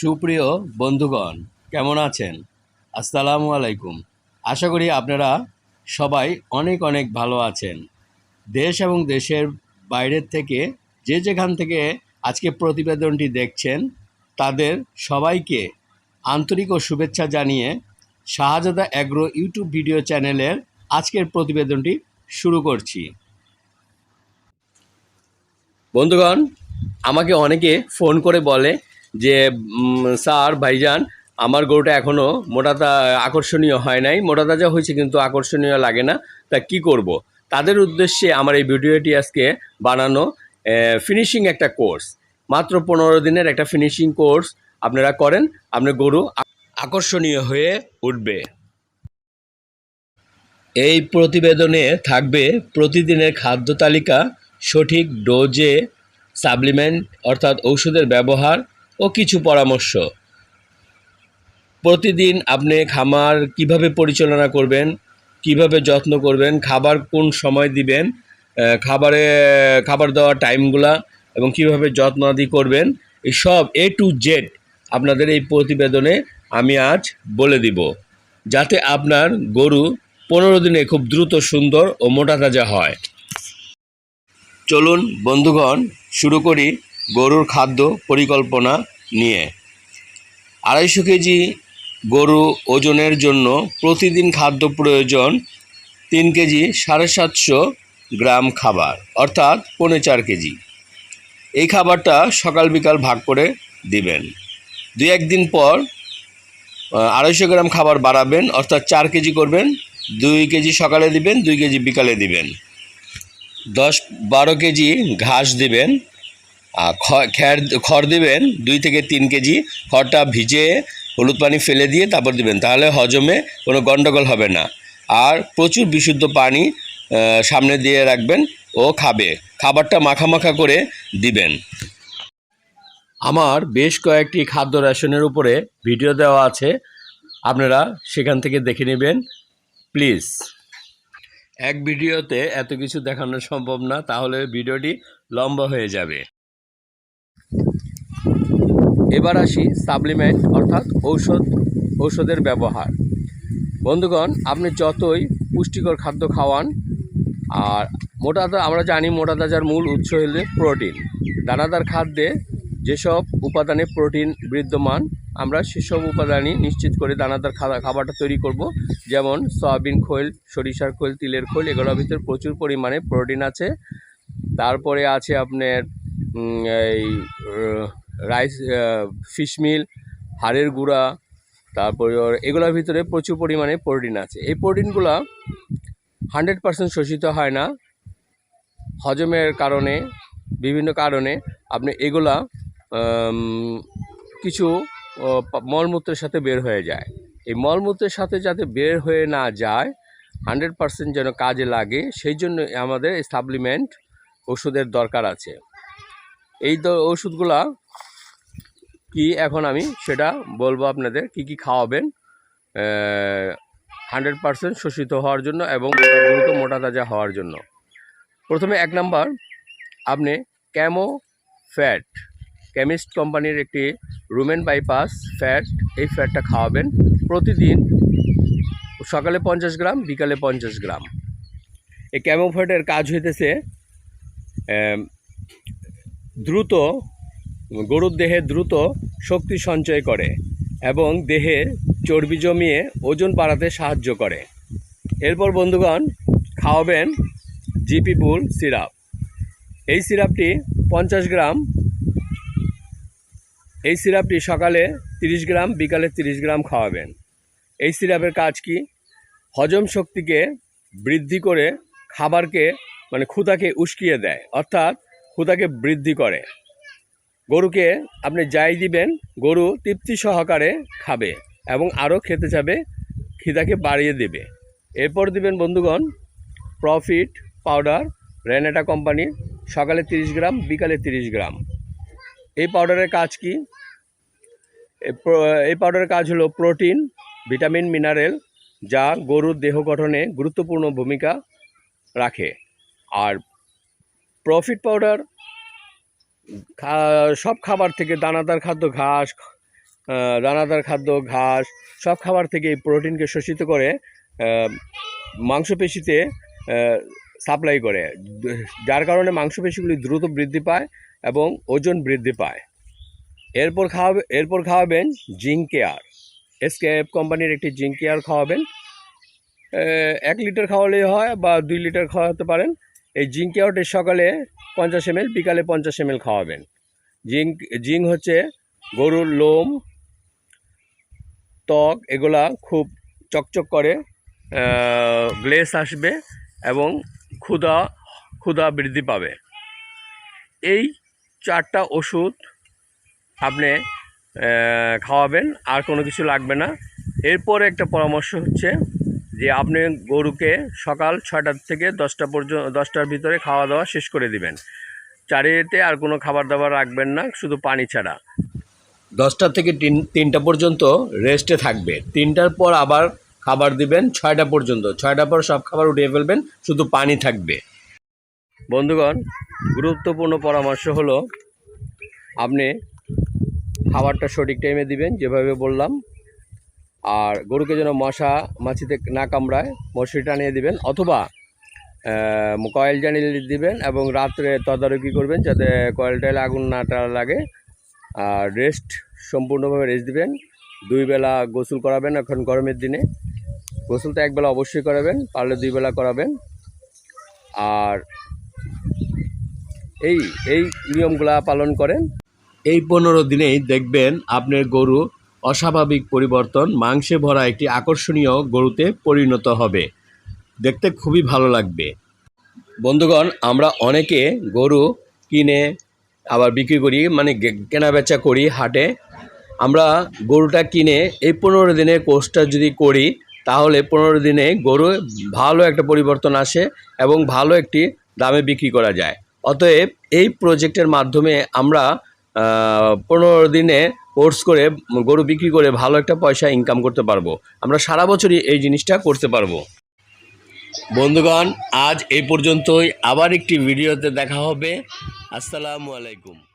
সুপ্রিয় বন্ধুগণ, কেমন আছেন? আসসালামু আলাইকুম। আশা করি আপনারা সবাই অনেক অনেক ভালো আছেন। দেশ এবং দেশের বাইরের থেকে যে যেখান থেকে আজকে প্রতিবেদনটি দেখছেন, তাদের সবাইকে আন্তরিক ও শুভেচ্ছা জানিয়ে শাহজাদা অ্যাগ্রো ইউটিউব ভিডিও চ্যানেলের আজকের প্রতিবেদনটি শুরু করছি। বন্ধুগণ, আমাকে অনেকে ফোন করে বলে যে স্যার, ভাইজান, আমার গরুটা এখনও মোটাতা আকর্ষণীয় হয় নাই। মোটা তাজা হয়েছে কিন্তু আকর্ষণীয় লাগে না। তা কি করব। তাদের উদ্দেশ্যে আমার এই ভিডিওটি আজকে বানানো ফিনিশিং একটা কোর্স মাত্র পনেরো দিনের একটা ফিনিশিং কোর্স আপনারা করেন, আপনার গরু আকর্ষণীয় হয়ে উঠবে। এই প্রতিবেদনে থাকবে প্রতিদিনের খাদ্য তালিকা, সঠিক ডোজে সাপ্লিমেন্ট অর্থাৎ ঔষধের ব্যবহার ও কিছু পরামর্শ। প্রতিদিন আপনি খামার কীভাবে পরিচালনা করবেন, কীভাবে যত্ন করবেন, খাবার কোন সময় দিবেন খাবারে, খাবার দেওয়ার টাইমগুলা এবং কীভাবে যত্ন আদি করবেন, এই সব এ টু জেড আপনাদের এই প্রতিবেদনে আমি আজ বলে দিব। যাতে আপনার গরু পনেরো দিনে খুব দ্রুত সুন্দর ও মোটা তাজা হয়। চলুন বন্ধুগণ, শুরু করি গরুর খাদ্য পরিকল্পনা নিয়ে। আড়াইশো কেজি গরু ওজনের জন্য প্রতিদিন খাদ্য প্রয়োজন তিন কেজি সাড়ে সাতশো গ্রাম খাবার, অর্থাৎ পৌনে চার কেজি। এই খাবারটা সকাল বিকাল ভাগ করে দিবেন। দুই একদিন পর আড়াইশো গ্রাম খাবার বাড়াবেন, অর্থাৎ চার কেজি করবেন, দুই কেজি সকালে দিবেন, দুই কেজি বিকালে দিবেন। দশ বারো কেজি ঘাস দিবেন খ্যার খড় দিবেন দুই থেকে তিন কেজি। খড়টা ভিজে হলুদ পানি ফেলে দিয়ে তারপর দিবেন, তাহলে হজমে কোনো গণ্ডগোল হবে না। আর প্রচুর বিশুদ্ধ পানি সামনে দিয়ে রাখবেন ও খাবে। খাবারটা মাখা মাখা করে দিবেন। আমার বেশ কয়েকটি খাদ্য রেশনের উপরে ভিডিও দেওয়া আছে, আপনারা সেখান থেকে দেখে নেবেন। প্লিজ। এক ভিডিওতে এত কিছু দেখানো সম্ভব না, তাহলে ভিডিওটি লম্বা হয়ে যাবে। এবার আসি সাপ্লিমেন্ট অর্থাৎ ঔষধ, ঔষধের ব্যবহার। বন্ধুগণ, আপনি যতই পুষ্টিকর খাদ্য খাওয়ান, আর মোটা তা- আমরা জানি মোটা তাজার মূল উৎস হলে প্রোটিন। দানাদার খাদ্যে যেসব উপাদানে প্রোটিন বিদ্যমান, আমরা সেসব উপাদানই নিশ্চিত করে দানাদার খাবার খাবারটা তৈরি করব। যেমন সয়াবিন খোল, সরিষার খোল, তিলের খোল, এগুলোর ভিতরে প্রচুর পরিমাণে প্রোটিন আছে। তারপরে আছে আপনার এই রাইস ফিশ মিল হাড়ের গুঁড়া, তারপরে এগুলোর ভিতরে প্রচুর পরিমাণে প্রোটিন আছে। এই প্রোটিনগুলো হান্ড্রেড পার্সেন্ট শোষিত হয় না। হজমের কারণে, বিভিন্ন কারণে আপনি এগুলা কিছু মলমূত্রের সাথে বের হয়ে যায়। এই মলমূত্রের সাথে যাতে বের হয়ে না যায় হান্ড্রেড পার্সেন্ট যেন কাজে লাগে, সেই জন্য আমাদের সাপ্লিমেন্ট ওষুধের দরকার আছে। এই ওষুধগুলা কি এখন আমি সেটা বলব আপনাদের, কি কি খাওয়াবেন হান্ড্রেড পার্সেন্ট শোষিত হওয়ার জন্য এবং দ্রুত মোটা তাজা হওয়ার জন্য। প্রথমে এক নাম্বার, আপনি ক্যামো ফ্যাট কেমিস্ট কোম্পানির একটি রুমেন বাইপাস ফ্যাট এই ফ্যাটটা খাওয়াবেন প্রতিদিন। সকালে পঞ্চাশ গ্রাম, বিকালে পঞ্চাশ গ্রাম। এই ক্যামো ফ্যাটের কাজ হইতেছে দ্রুত গরুর দেহে দ্রুত শক্তি সঞ্চয় করে এবং দেহে চর্বি জমিয়ে ওজন বাড়াতে সাহায্য করে। এরপর বন্ধুগণ, খাওয়াবেন জিপি বুল সিরাপ। এই সিরাপটি পঞ্চাশ গ্রাম, এই সিরাপটি সকালে তিরিশ গ্রাম, বিকালে তিরিশ গ্রাম খাওয়াবেন। এই সিরাপের কাজ কি? হজম শক্তিকে বৃদ্ধি করে খাবারকে মানে ক্ষুধাকে উস্কিয়ে দেয়, অর্থাৎ ক্ষুধাকে বৃদ্ধি করে। গরুকে আপনি যাই দিবেন, গরু তৃপ্তি সহকারে খাবে এবং আরও খেতে চাবে, খিদাকে বাড়িয়ে দেবে। এরপর দিবেন বন্ধুগণ প্রফিট পাউডার রেনেটা কোম্পানি সকালে তিরিশ গ্রাম, বিকালে তিরিশ গ্রাম। এই পাউডারের কাজ কি? এই পাউডারের কাজ হলো প্রোটিন ভিটামিন মিনারেল যা গরুর দেহ গঠনে গুরুত্বপূর্ণ ভূমিকা রাখে। আর প্রফিট পাউডার সব খাবার থেকে দানাদার খাদ্য ঘাস দানাদার খাদ্য ঘাস, সব খাবার থেকে এই প্রোটিনকে শোষিত করে মাংসপেশিতে সাপ্লাই করে। যার কারণে মাংসপেশিগুলি দ্রুত বৃদ্ধি পায় এবং ওজন বৃদ্ধি পায়। এরপর খাওয়াবে, এরপর খাওয়াবেন জিঙ্ক কেয়ার। এসকেএফ কোম্পানির একটি জিঙ্ক কেয়ার খাওয়াবেন। এক লিটার খাওয়ালেই হয় বা দুই লিটার খাওয়াতে পারেন। এই জিঙ্ক কেয়ারটি সকালে পঞ্চাশ এম বিকালে পঞ্চাশ এম খাওয়াবেন। জিঙ্ক জিঙ্ক হচ্ছে গরুর লোম, ত্বক, এগুলা খুব চকচক করে গ্লেস আসবে এবং ক্ষুধা ক্ষুধা বৃদ্ধি পাবে। এই চারটা ওষুধ আপনি খাওয়াবেন, আর কোনো কিছু লাগবে না। এরপরে একটা পরামর্শ হচ্ছে যে আপনি গরুকে সকাল ছয়টা থেকে দশটা পর্যন্ত দশটার ভিতরে খাওয়া দাওয়া শেষ করে দিবেন। চারিতে আর কোনো খাবার দাবার রাখবেন না শুধু পানি ছাড়া। দশটা থেকে তিন তিনটা পর্যন্ত রেস্টে থাকবে। তিনটার পর আবার খাবার দিবেন ছয়টা পর্যন্ত। ছয়টার পর সব খাবার উঠিয়ে ফেলবেন শুধু পানি থাকবে। বন্ধুগণ গুরুত্বপূর্ণ পরামর্শ হলো আপনি খাবারটা সঠিক টাইমে দিবেন যেভাবে বললাম। আর গরুকে যেন মশা মাছিতে না কামড়ায়, মশারি টানিয়ে দিবেন অথবা কয়েল জ্বালিয়ে দিবেন এবং রাত্রে তদারকি করবেন যাতে কয়েল আগুন না টা লাগে। আর রেস্ট সম্পূর্ণভাবে রেস্ট দিবেন। দুই বেলা গোসল করাবেন এখন গরমের দিনে। গোসল তো একবেলা অবশ্যই করাবেন, পারলে দুই বেলা করাবেন। আর এই এই নিয়মগুলা পালন করেন। এই পনেরো দিনেই দেখবেন আপনার গরু অস্বাভাবিক পরিবর্তন মাংসে ভরা একটি আকর্ষণীয় গরুতে পরিণত হবে। দেখতে খুবই ভালো লাগবে। বন্ধুগণ, আমরা অনেকে গরু কিনে আবার বিক্রি করি মানে কেনা বেচা করি হাটে। আমরা গরুটা কিনে এই পনেরো দিনে কোর্সটা যদি করি, তাহলে পনেরো দিনে গরু ভালো একটা পরিবর্তন আসে এবং ভালো একটি দামে বিক্রি করা যায়। অতএব এই প্রজেক্টের মাধ্যমে আমরা পনেরো দিনে কোর্স করে, গরু বিক্রি করে ভালো একটা পয়সা ইনকাম করতে পারব। আমরা সারা বছরই এই জিনিসটা করতে পারব। বন্ধুগণ, আজ এই পর্যন্তই। আবার একটি ভিডিওতে দেখা হবে। আসসালামু আলাইকুম।